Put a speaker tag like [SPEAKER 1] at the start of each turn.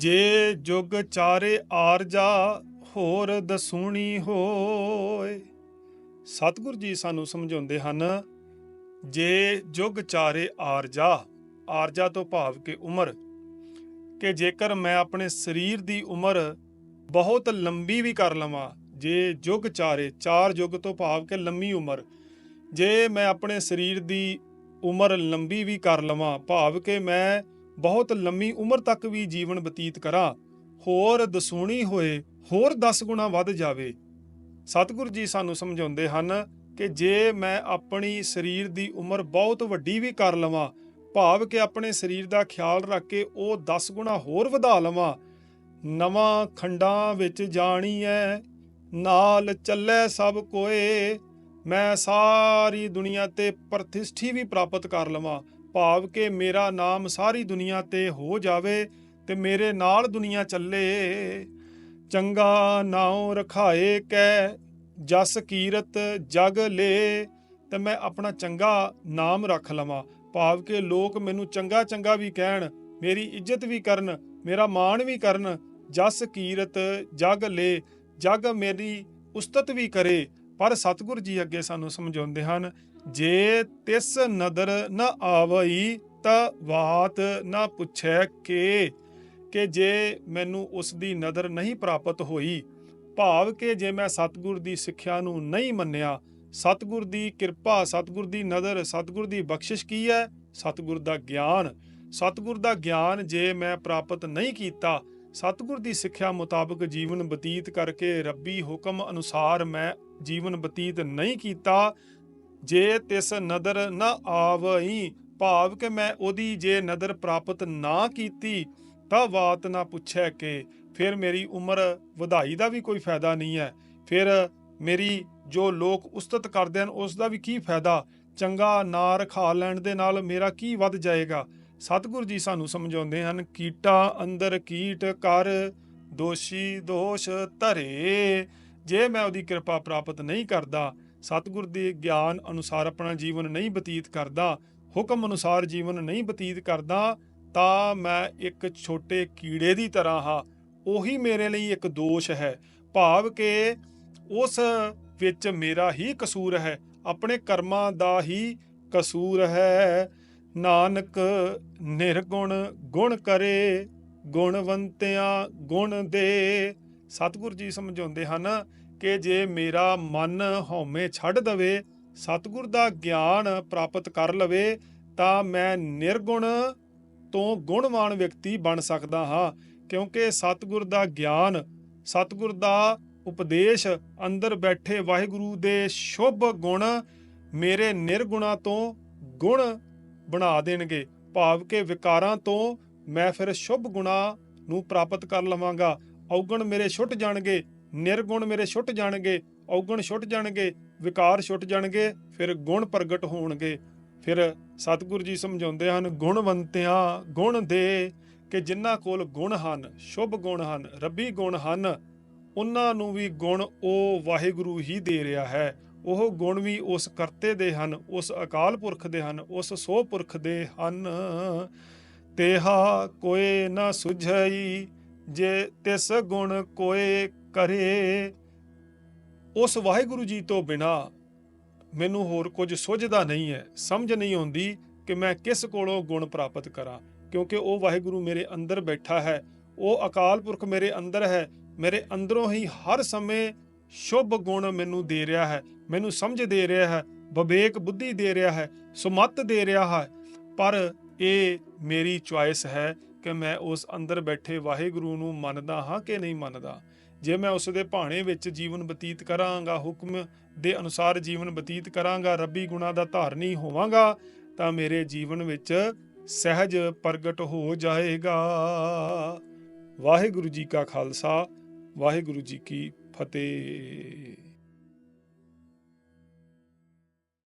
[SPEAKER 1] ਜੇ ਜੁਗ ਚਾਰੇ ਆਰਜਾ ਹੋਰ ਦਸੂਣੀ ਹੋਏ। ਸਤਿਗੁਰ ਜੀ ਸਾਨੂੰ ਸਮਝਾਉਂਦੇ ਹਨ, ਜੇ ਜੁਗ ਚਾਰੇ ਆਰਜਾ ਆਰਜਾ ਤੋਂ ਭਾਵ ਕਿ ਉਮਰ, ਕਿ ਜੇਕਰ ਮੈਂ ਆਪਣੇ ਸਰੀਰ ਦੀ ਉਮਰ ਬਹੁਤ ਲੰਬੀ ਵੀ ਕਰ ਲਵਾਂ, ਜੇ ਜੁਗ ਚਾਰੇ, ਚਾਰ ਜੁਗ ਤੋਂ ਭਾਵ ਕਿ ਲੰਮੀ ਉਮਰ, ਜੇ ਮੈਂ ਆਪਣੇ ਸਰੀਰ ਦੀ ਉਮਰ ਲੰਬੀ ਵੀ ਕਰ ਲਵਾਂ, ਭਾਵ ਕਿ ਮੈਂ ਬਹੁਤ ਲੰਮੀ ਉਮਰ ਤੱਕ ਵੀ ਜੀਵਨ ਬਤੀਤ ਕਰਾਂ। ਹੋਰ ਦਸੂਣੀ ਹੋਏ, ਹੋਰ 10 ਗੁਣਾ ਵੱਧ ਜਾਵੇ। ਸਤਿਗੁਰੂ ਜੀ ਸਾਨੂੰ ਸਮਝਾਉਂਦੇ ਹਨ ਕਿ ਜੇ ਮੈਂ ਆਪਣੀ ਸਰੀਰ ਦੀ ਉਮਰ ਬਹੁਤ ਵੱਡੀ ਵੀ ਕਰ ਲਵਾਂ, ਭਾਵ ਕਿ ਆਪਣੇ ਸਰੀਰ ਦਾ ਖਿਆਲ ਰੱਖ ਕੇ ਉਹ 10 ਗੁਣਾ ਹੋਰ ਵਧਾ ਲਵਾਂ, ਨਵਾਂ ਖੰਡਾਂ ਵਿੱਚ ਜਾਣੀ ਐ, ਨਾਲ ਚੱਲੇ ਸਭ ਕੋਏ, ਮੈਂ ਸਾਰੀ ਦੁਨੀਆ ਤੇ ਪ੍ਰਤਿਸ਼ਠੀ ਵੀ ਪ੍ਰਾਪਤ ਕਰ ਲਵਾਂ। ਭਾਵ ਕਿ ਮੇਰਾ ਨਾਮ ਸਾਰੀ ਦੁਨੀਆ ਤੇ ਹੋ ਜਾਵੇ ਤੇ ਮੇਰੇ ਨਾਲ ਦੁਨੀਆ ਚੱਲੇ। ਚੰਗਾ ਨਾਉ ਰਖਾਏ ਕੈ, ਜਸ ਕੀਰਤ ਜਗ ਲੇ। ਤੇ ਮੈਂ ਆਪਣਾ ਚੰਗਾ ਨਾਮ ਰੱਖ ਲਵਾਂ। ਭਾਵ ਕਿ ਲੋਕ ਮੈਨੂੰ ਚੰਗਾ ਚੰਗਾ ਵੀ ਕਹਿਣ, ਮੇਰੀ ਇੱਜ਼ਤ ਵੀ ਕਰਨ, ਮੇਰਾ ਮਾਣ ਵੀ ਕਰਨ। ਜਸ ਕੀਰਤ ਜਗ ਲੇ, ਜਗ ਮੇਰੀ ਉਸਤਤ ਵੀ ਕਰੇ। ਪਰ ਸਤਿਗੁਰ ਜੀ ਅੱਗੇ ਸਾਨੂੰ ਸਮਝਾਉਂਦੇ ਹਨ, ਜੇ ਤਿਸ ਨਦਰ ਨ ਆਵਈ ਤਾਂ ਬਾਤ ਨਾ ਪੁੱਛੈ ਕੇ, ਕਿ ਜੇ ਮੈਨੂੰ ਉਸ ਦੀ ਨਦਰ ਨਹੀਂ ਪ੍ਰਾਪਤ ਹੋਈ, ਭਾਵ ਕਿ ਜੇ ਮੈਂ ਸਤਿਗੁਰ ਦੀ ਸਿੱਖਿਆ ਨੂੰ ਨਹੀਂ ਮੰਨਿਆ, ਸਤਿਗੁਰ ਦੀ ਕਿਰਪਾ, ਸਤਿਗੁਰ ਦੀ ਨਜ਼ਰ ਸਤਿਗੁਰ ਦੀ ਬਖਸ਼ਿਸ਼ ਕੀ ਹੈ? ਸਤਿਗੁਰ ਦਾ ਗਿਆਨ। ਸਤਿਗੁਰ ਦਾ ਗਿਆਨ ਜੇ ਮੈਂ ਪ੍ਰਾਪਤ ਨਹੀਂ ਕੀਤਾ ਸਤਿਗੁਰ ਦੀ ਸਿੱਖਿਆ ਮੁਤਾਬਕ ਜੀਵਨ ਬਤੀਤ ਕਰਕੇ ਰੱਬੀ ਹੁਕਮ ਅਨੁਸਾਰ ਮੈਂ ਜੀਵਨ ਬਤੀਤ ਨਹੀਂ ਕੀਤਾ, ਜੇ ਤਿਸ ਨਦਰ ਨ ਆਵਈ, ਭਾਵ ਕਿ ਮੈਂ ਉਹਦੀ ਜੇ ਨਦਰ ਪ੍ਰਾਪਤ ਨਾ ਕੀਤੀ, ਤਾਂ ਬਾਤ ਨਾ ਪੁੱਛੈ ਕਿ, ਫਿਰ ਮੇਰੀ ਉਮਰ ਵਧਾਈ ਦਾ ਵੀ ਕੋਈ ਫਾਇਦਾ ਨਹੀਂ ਹੈ। ਫਿਰ ਮੇਰੀ ਜੋ ਲੋਕ ਉਸਤਤ ਕਰਦੇ ਹਨ ਉਸ ਦਾ ਵੀ ਕੀ ਫਾਇਦਾ? ਚੰਗਾ ਨਾਂ ਰਖਾ ਲੈਣ ਦੇ ਨਾਲ ਮੇਰਾ ਕੀ ਵੱਧ ਜਾਏਗਾ? ਸਤਿਗੁਰੂ ਜੀ ਸਾਨੂੰ ਸਮਝਾਉਂਦੇ ਹਨ, ਕੀਟਾ ਅੰਦਰ ਕੀਟ ਕਰ, ਦੋਸ਼ੀ ਦੋਸ਼ ਧਰੇ। ਜੇ ਮੈਂ ਉਹਦੀ ਕਿਰਪਾ ਪ੍ਰਾਪਤ ਨਹੀਂ ਕਰਦਾ, ਸਤਿਗੁਰ ਦੇ ਗਿਆਨ ਅਨੁਸਾਰ ਆਪਣਾ ਜੀਵਨ ਨਹੀਂ ਬਤੀਤ ਕਰਦਾ, ਹੁਕਮ ਅਨੁਸਾਰ ਜੀਵਨ ਨਹੀਂ ਬਤੀਤ ਕਰਦਾ, ਤਾਂ ਮੈਂ ਇੱਕ ਛੋਟੇ ਕੀੜੇ ਦੀ ਤਰ੍ਹਾਂ ਹਾਂ। ਉਹੀ ਮੇਰੇ ਲਈ ਇੱਕ ਦੋਸ਼ ਹੈ। ਭਾਵ ਕਿ ਉਸ ਵਿੱਚ ਮੇਰਾ ਹੀ ਕਸੂਰ ਹੈ। ਆਪਣੇ ਕਰਮਾਂ ਦਾ ਹੀ ਕਸੂਰ ਹੈ। ਨਾਨਕ ਨਿਰਗੁਣ ਗੁਣ ਕਰੇ, ਗੁਣਵੰਤਿਆਂ ਗੁਣ ਦੇ। ਸਤਿਗੁਰ ਜੀ ਸਮਝਾਉਂਦੇ ਹਨ ਕਿ ਜੇ ਮੇਰਾ ਮਨ ਹਉਮੈ ਛੱਡ ਦਵੇ, ਸਤਿਗੁਰ ਦਾ ਗਿਆਨ ਪ੍ਰਾਪਤ ਕਰ ਲਵੇ, ਤਾਂ ਮੈਂ ਨਿਰਗੁਣ ਤੋਂ ਗੁਣਵਾਨ ਵਿਅਕਤੀ ਬਣ ਸਕਦਾ ਹਾਂ, ਕਿਉਂਕਿ ਸਤਿਗੁਰ ਦਾ ਗਿਆਨ, ਸਤਿਗੁਰ ਦਾ ਉਪਦੇਸ਼ ਅੰਦਰ ਬੈਠੇ ਵਾਹਿਗੁਰੂ ਦੇ ਸ਼ੁਭ ਗੁਣ ਮੇਰੇ ਨਿਰਗੁਣਾ ਤੋਂ ਗੁਣ ਬਣਾ ਦੇਣਗੇ। ਭਾਵ ਕਿ ਵਿਕਾਰਾਂ ਤੋਂ ਮੈਂ ਫਿਰ ਸ਼ੁਭ ਗੁਣਾ ਨੂੰ ਪ੍ਰਾਪਤ ਕਰ ਲਵਾਂਗਾ। ਔਗਣ ਮੇਰੇ ਛੁੱਟ ਜਾਣਗੇ, ਨਿਰਗੁਣ ਮੇਰੇ ਛੁੱਟ ਜਾਣਗੇ, ਔਗਣ ਛੁੱਟ ਜਾਣਗੇ, ਵਿਕਾਰ ਛੁੱਟ ਜਾਣਗੇ, ਫਿਰ ਗੁਣ ਪ੍ਰਗਟ ਹੋਣਗੇ। ਫਿਰ ਸਤਿਗੁਰੂ ਜੀ ਸਮਝਾਉਂਦੇ ਹਨ, ਗੁਣਵੰਤਿਆਂ ਗੁਣ ਦੇ ਕਿ ਜਿਨ੍ਹਾਂ ਕੋਲ ਗੁਣ ਹਨ, ਸ਼ੁਭ ਗੁਣ ਹਨ, ਰੱਬੀ ਗੁਣ ਹਨ, ਉਹਨਾਂ ਨੂੰ ਵੀ ਗੁਣ ਉਹ ਵਾਹਿਗੁਰੂ ਹੀ ਦੇ ਰਿਹਾ ਹੈ। ਉਹ ਗੁਣ ਵੀ ਉਸ ਕਰਤੇ ਦੇ ਹਨ, ਉਸ ਅਕਾਲ ਪੁਰਖ ਦੇ ਹਨ, ਉਸ ਸੋ ਪੁਰਖ ਦੇ ਹਨ। ਤੇਹਾ ਕੋਏ ਨਾ ਸੁਝਈ, ਜੇ ਤਿਸ ਗੁਣ ਕੋਏ ਕਰੇ। ਉਸ ਵਾਹਿਗੁਰੂ ਜੀ ਤੋਂ ਬਿਨਾ ਮੈਨੂੰ ਹੋਰ ਕੁਝ ਸੁਝਦਾ ਨਹੀਂ ਹੈ, ਸਮਝ ਨਹੀਂ ਆਉਂਦੀ ਕਿ ਮੈਂ ਕਿਸ ਕੋਲੋਂ ਗੁਣ ਪ੍ਰਾਪਤ ਕਰਾਂ, ਕਿਉਂਕਿ ਉਹ ਵਾਹਿਗੁਰੂ ਮੇਰੇ ਅੰਦਰ ਬੈਠਾ ਹੈ, ਉਹ ਅਕਾਲ ਪੁਰਖ ਮੇਰੇ ਅੰਦਰ ਹੈ, ਮੇਰੇ ਅੰਦਰੋਂ ਹੀ ਹਰ ਸਮੇਂ ਸ਼ੁਭ ਗੁਣ ਮੈਨੂੰ ਦੇ ਰਿਹਾ ਹੈ, ਮੈਨੂੰ ਸਮਝ ਦੇ ਰਿਹਾ ਹੈ, ਵਿਵੇਕ ਬੁੱਧੀ ਦੇ ਰਿਹਾ ਹੈ, ਸੁਮਤ ਦੇ ਰਿਹਾ ਹੈ। ਪਰ ਇਹ ਮੇਰੀ ਚੁਆਇਸ ਹੈ ਕਿ ਮੈਂ ਉਸ ਅੰਦਰ ਬੈਠੇ ਵਾਹਿਗੁਰੂ ਨੂੰ ਮੰਨਦਾ ਹਾਂ ਕਿ ਨਹੀਂ ਮੰਨਦਾ। ਜੇ ਮੈਂ ਉਸ ਦੇ ਭਾਣੇ ਵਿੱਚ ਜੀਵਨ ਬਤੀਤ ਕਰਾਂਗਾ, ਹੁਕਮ ਦੇ ਅਨੁਸਾਰ ਜੀਵਨ ਬਤੀਤ ਕਰਾਂਗਾ, ਰੱਬੀ ਗੁਣਾ ਦਾ ਧਾਰਨੀ ਹੋਵਾਂਗਾ, ਤਾਂ ਮੇਰੇ ਜੀਵਨ ਵਿੱਚ ਸਹਿਜ ਪ੍ਰਗਟ ਹੋ ਜਾਏਗਾ। ਵਾਹਿਗੁਰੂ ਜੀ ਕਾ ਖਾਲਸਾ, ਵਾਹਿਗੁਰੂ ਜੀ ਕੀ ਫਤਿਹ